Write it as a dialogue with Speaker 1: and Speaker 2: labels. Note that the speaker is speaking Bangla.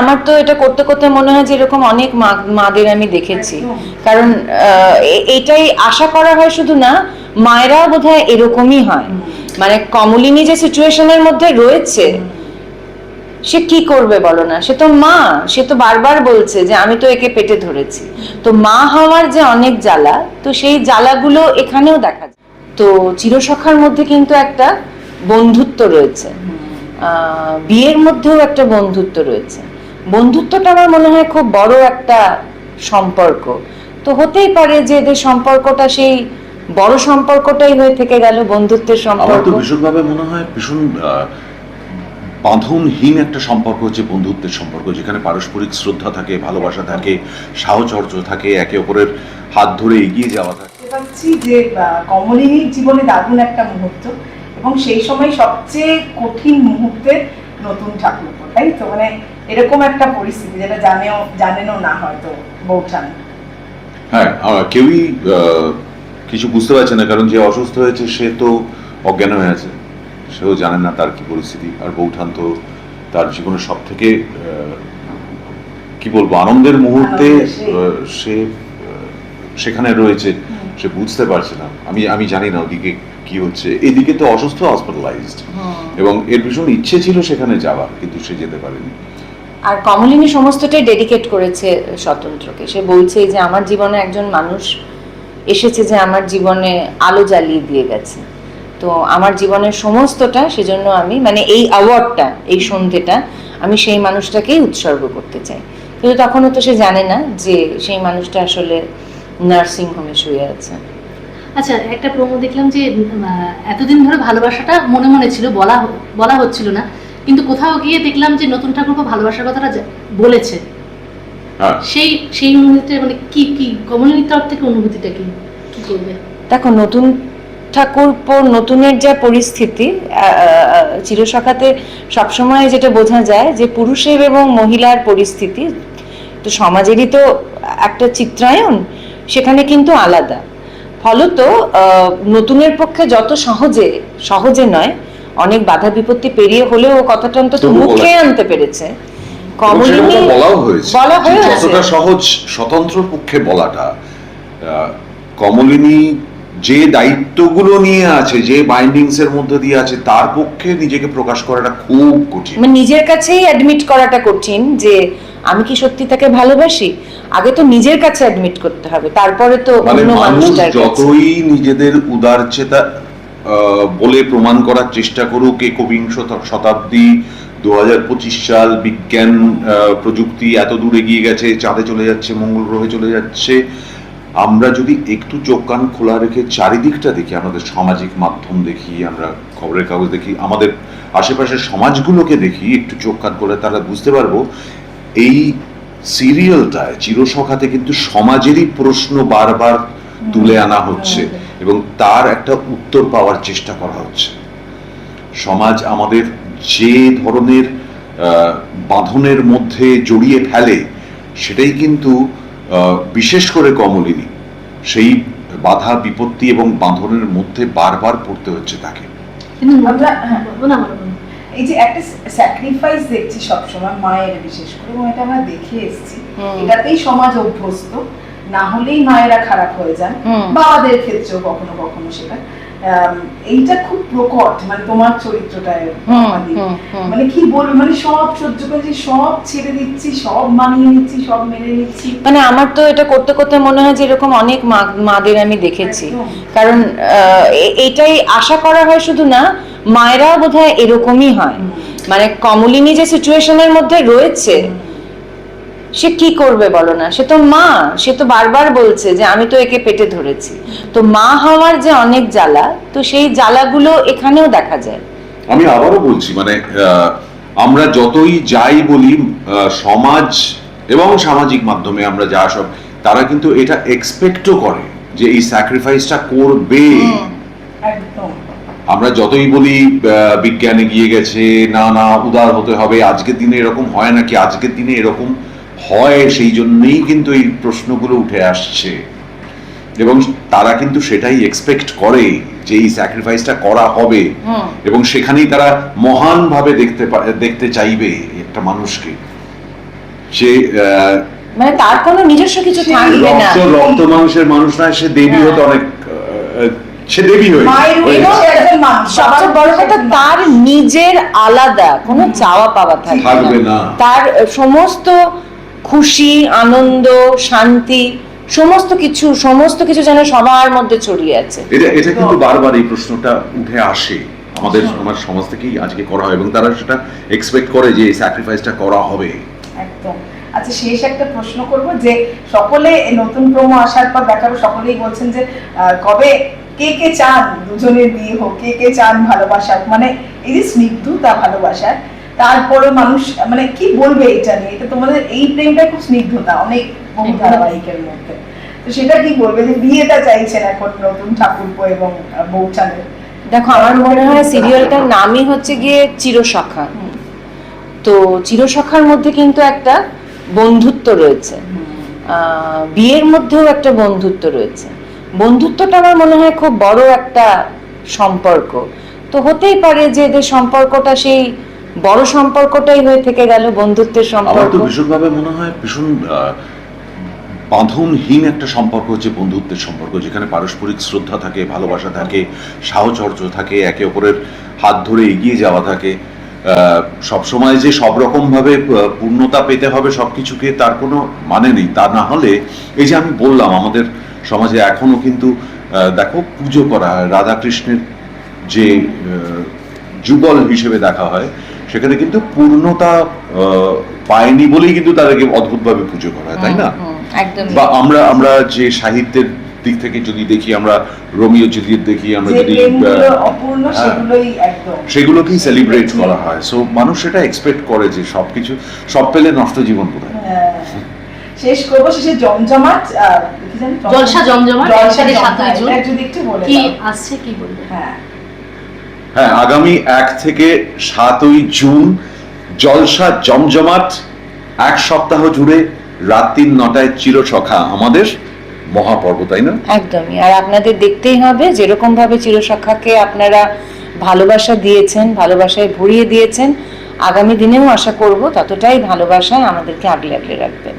Speaker 1: আমার তো এটা করতে করতে মনে হয় যে এরকম অনেক মাদের আমি দেখেছি। কারণ এটাই আশা করা হয় শুধু না মায়েরাও বোধহয় এরকমই হয়। মানে কমলিনী যে সিচুয়েশনের মধ্যে রয়েছে, সে কি করবে বলো না? সে তো মা, সে তো বারবার বলছে যে আমি তো একে পেটে ধরেছি। তো মা হওয়ার যে অনেক জ্বালা, তো সেই জ্বালাগুলো এখানেও দেখা যায়। তো চিরসখার মধ্যে কিন্তু একটা বন্ধুত্ব রয়েছে। বিয়ের মধ্যেও একটা বন্ধুত্ব রয়েছে। বন্ধুত্বটা আমার মনে হয় খুব বড় একটা সম্পর্ক। তো হতেই পারে যে এদের সম্পর্কটা সেই বড় সম্পর্কটাই হয়ে থেকে গেল বন্ধুত্বের
Speaker 2: আমার
Speaker 1: সম্পর্ক
Speaker 2: তো ভীষণভাবে মনে হয় ভীষণ বাঁধনহীন একটা সম্পর্ক হচ্ছে বন্ধুত্বের সম্পর্ক যেখানে পারস্পরিক শ্রদ্ধা থাকে ভালোবাসা থাকে সাহচর্য থাকে একে অপরের হাত ধরে এগিয়ে যাওয়া থাকে।
Speaker 3: পাচ্ছি যে কমলিনীর জীবনে দারুণ একটা মুহূর্ত এবং সেই সময় সবচেয়ে কঠিন মুহূর্তে নতুন ঠাকুর। তাই তো? মানে এরকম একটা পরিস্থিতি যেটা জানেও জানেনও না হয়তো বৌঠান।
Speaker 2: হ্যাঁ কেউই কিছু বুঝতে পারছে না কারণ যে অসুস্থ হয়েছে সে তো অজ্ঞান হয়ে আছে। সেও জানে না তার কি পরিস্থিতি। আর বৌঠান তো তার জীবনের সব থেকে কি বলব আনন্দের মুহূর্তে সে। সেখানে রয়েছে। সে বুঝতে পারছে না। আমি আমি জানি না ওদিকে কি হচ্ছে? এদিকে তো অসুস্থ হসপিটালাইজড এবং এর ভীষণ ইচ্ছে ছিল সেখানে যাওয়ার কিন্তু সে যেতে পারেনি।
Speaker 1: আর কমলিনী সমস্তটাই ডেডিকেট করেছে স্বতন্ত্রকে। সে বলছে যে আমার জীবনে একজন মানুষ এসেছে যে আমার জীবনে আলো জ্বালিয়ে দিয়ে গেছে। তো আমার জীবনের সমস্তটা সেজন্য আমি মানে এই অ্যাওয়ার্ডটা এই সন্ধেটা আমি সেই মানুষটাকেই উৎসর্গ করতে চাই। কিন্তু তখনও তো সে জানে না যে সেই মানুষটা আসলে নার্সিং হোমে শুয়ে আছে।
Speaker 4: আচ্ছা একটা প্রোমো দেখলাম যে এতদিন ধরে ভালোবাসাটা মনে মনে ছিল বলা বলা হচ্ছিল না। কিন্তু কোথাও গিয়ে দেখলাম যে নতুন ঠাকুরপো ভালোবাসার কথাটা বলেছে।
Speaker 2: হ্যাঁ।
Speaker 4: সেই সেই অনুভূতিটা মানে কি কি কমলিনীর তরফ থেকে অনুভূতিটা কি? কি করবে?
Speaker 1: দেখো নতুন ঠাকুরপোর নতুনের যা পরিস্থিতি চিরসখাতে সবসময় যেটা বোঝা যায় যে পুরুষের এবং মহিলার পরিস্থিতি তো সমাজেরই তো একটা চিত্রায়ন সেখানে কিন্তু আলাদা। ফলত নতুনের পক্ষে যত সহজে সহজে নয় অনেক বাধা বিপত্তি পেরিয়ে হলেও কথাটা অন্তত মুখে আনতে পেরেছে। কমলিনী বলা
Speaker 2: যে
Speaker 1: হয়েছে
Speaker 2: যতটা সহজ স্বতন্ত্র পক্ষে বলাটা কমলিনী যে দায়িত্বগুলো নিয়ে আছে যে বাইন্ডিংস এর মধ্যে দিয়ে আছে তার পক্ষে নিজেকে প্রকাশ করাটা খুব কঠিন।
Speaker 1: মানে নিজের কাছেই অ্যাডমিট করাটা কঠিন যে আমি কি সত্যি তাকে ভালোবাসি? আগে তো নিজের কাছে অ্যাডমিট করতে হবে তারপরে তো
Speaker 2: মানে
Speaker 1: অন্য
Speaker 2: মানুষ
Speaker 1: মানুষটার
Speaker 2: যতই নিজেদের উদারচেতা বলে প্রমাণ করার চেষ্টা করুক একবিংশ শতাব্দী দু হাজার পঁচিশ সাল বিজ্ঞান প্রযুক্তি এত দূর এগিয়ে গেছে চাঁদে চলে যাচ্ছে মঙ্গল গ্রহে চলে যাচ্ছে আমরা যদি একটু চোখ কান খোলা রেখে চারিদিকটা দেখি আমাদের সামাজিক মাধ্যম দেখি আমরা খবরের কাগজ দেখি আমাদের আশেপাশের সমাজগুলোকে দেখি একটু চোখ কান খোলা তারা বুঝতে পারব এই সিরিয়ালটায় চিরসখাতে কিন্তু সমাজেরই প্রশ্ন বারবার তুলে আনা হচ্ছে এবং তার একটা উত্তর পাওয়ার চেষ্টা করা হচ্ছে। সমাজ আমাদের যে ধরনের বাঁধনের মধ্যে জড়িয়ে ফেলে, সেটাই কিন্তু বিশেষ করে কমলিনী। সেই বাধা, বিপত্তি এবং বাঁধনের মধ্যে বারবার পড়তে হচ্ছে তাকে।
Speaker 3: এই যে একটা স্যাক্রিফাইস দেখছি সবসময় মায়ের বিশেষ করে এবং এটা আমরা দেখে এসেছি। এটাতেই সমাজ অভ্যস্ত। না হলেই মায়েরা খারাপ হয়ে যান। বাবাদের ক্ষেত্রেও কখনো কখনো সেটা। এইটা খুব প্রকট মানে তোমার চরিত্রটায়
Speaker 1: হুম।
Speaker 3: মানে কি বলব মানে সব সহ্য করছি সব ছেড়ে দিচ্ছি সব মানিয়ে নিচ্ছি সব মেনে নিচ্ছি।
Speaker 1: মানে আমার তো এটা করতে করতে মনে হয় যে এরকম অনেক মাদের আমি দেখেছি। কারণ এটাই আশা করা হয় শুধু না মায়েরাও বোধহয় এরকমই হয়। মানে কমলিনী যে সিচুয়েশনের মধ্যে রয়েছে সে কি করবে বলো না? সে তো মা সে তো বারবার বলছে যে আমি তো একে পেটে ধরেছি। তো মা হওয়ার যে অনেক জ্বালা তো সেই জ্বালাগুলো এখানেও দেখা যায়।
Speaker 2: আমি আবারও বলছি মানে আমরা যতই যাই বলি সমাজ এবং সামাজিক মাধ্যমে আমরা যা সব তারা কিন্তু এটা এক্সপেক্টও করে যে এই স্যাক্রিফাইসটা করবে। আমরা যতই বলি আহ, বিজ্ঞান এগিয়ে গেছে না না উদার হতে হবে আজকের দিনে এরকম হয় নাকি? আজকের দিনে এরকম হয় সেই জন্যই কিন্তু এই প্রশ্নগুলো উঠে আসছে। এবং তারা কিন্তু সেটাই এক্সপেক্ট করে যে এই স্যাক্রিফাইসটা করা হবে। এবং সেখানেই তারা মহান ভাবে দেখতে দেখতে চাইবে একটা মানুষকে। সে
Speaker 1: মানে তার কোনো নিজস্ব কিছু থাকবে না।
Speaker 2: রক্ত মাংসের মানুষ নয় সে দেবী হতে অনেক আহ, সে দেবী হয়ে হয়ে
Speaker 1: সবচেয়ে বড় কথা তার নিজের আলাদা কোনো চাওয়া পাওয়া থাকবে
Speaker 2: থাকবে না।
Speaker 1: তার সমস্ত খুশি আনন্দ শান্তি সমস্ত কিছু সমস্ত কিছু যেন সবার মধ্যে ছড়িয়ে আছে।
Speaker 2: এটা এটা কিন্তু বারবার এই প্রশ্নটা উঠে আসে। আমাদের আমার সমাজ থেকেই আজকে করা হয় এবং তারা সেটা এক্সপেক্ট করে যে স্যাক্রিফাইসটা করা হবে।
Speaker 3: একদম। আচ্ছা শেষ একটা প্রশ্ন করব যে সকলে এই নতুন প্রোমো আসার পর দেখাবো সকলেই বলছেন যে আহ, কবে কে কে চান দুজনের বিয়ে হোক কে কে চান ভালোবাসা মানে এই যে স্নিগ্ধতা ভালোবাসার তারপরে মানুষ মানে কি বলবে এটা নিয়ে? এটা তোমাদের এই প্রেমটা খুব স্নিগ্ধতা অনেক বহু ধারাবাহিকের মধ্যে। তো সেটা কি বলবে যে বিয়েটা চাইছেন এখন নতুন ঠাকুরপো এবং আহ, বৌচানের
Speaker 1: দেখো আমার মনে হয় সিরিয়ালটার নামই হচ্ছে গিয়ে চিরসখা তো চিরসখার মধ্যে কিন্তু একটা বন্ধুত্ব রয়েছে। আহ, বিয়ের মধ্যেও একটা বন্ধুত্ব রয়েছে। বন্ধুত্বটা আমার মনে হয় খুব বড় একটা সম্পর্ক। তো হতেই পারে যে এদের সম্পর্কটা সেই বড় সম্পর্কটাই হয়ে থেকে গেল বন্ধুত্বের
Speaker 2: আমার
Speaker 1: সম্পর্ক
Speaker 2: তো ভীষণভাবে মনে হয় ভীষণ বাঁধনহীন একটা সম্পর্ক হচ্ছে বন্ধুত্বের সম্পর্ক যেখানে পারস্পরিক শ্রদ্ধা থাকে ভালোবাসা থাকে সাহচর্য থাকে একে অপরের হাত ধরে এগিয়ে যাওয়া থাকে। আহ, সবসময় যে সব রকম ভাবে পূর্ণতা পেতে হবে সবকিছুকে তার কোনো মানে নেই। তা না হলে এই যে আমি বললাম আমাদের সমাজে এখনও কিন্তু দেখো পুজো করা হয় রাধাকৃষ্ণের যে যুগল হিসেবে দেখা হয় সেখানে কিন্তু পূর্ণতা পায়নি বলেই কিন্তু তাদেরকে অদ্ভুতভাবে পুজো করা হয় তাই না বা আমরা আমরা যে সাহিত্যের দিক থেকে যদি দেখি আমরা রোমিও জুলিয়েট দেখি আমরা যদি হ্যাঁ। সেগুলোকেই সেলিব্রেট করা হয় সো মানুষ সেটা এক্সপেক্ট করে যে সবকিছু সব পেলে নষ্ট জীবন বোধ
Speaker 3: হ্যাঁ। শেষ করব শেষে জমজমাট?
Speaker 4: জলসা জমজমাট,
Speaker 3: জলসা
Speaker 4: সাতই জুন।
Speaker 3: একটু বলে
Speaker 4: কি আসছে কি বলবে
Speaker 3: হ্যাঁ
Speaker 2: হ্যাঁ আগামী এক থেকে সাতই জুন জলসা জমজমাট, এক সপ্তাহ জুড়ে রাত্রি নটায় চিরসখা আমাদের মহাপর্ব, তাই না?
Speaker 1: একদমই। আর আপনাদের দেখতেই হবে, যেরকম ভাবে চিরসখাকে আপনারা ভালোবাসা দিয়েছেন, ভালোবাসায় ভরিয়ে দিয়েছেন, আগামী দিনেও আশা করব ততটাই ভালোবাসায় আমাদেরকে আগলে আগলে রাখবেন।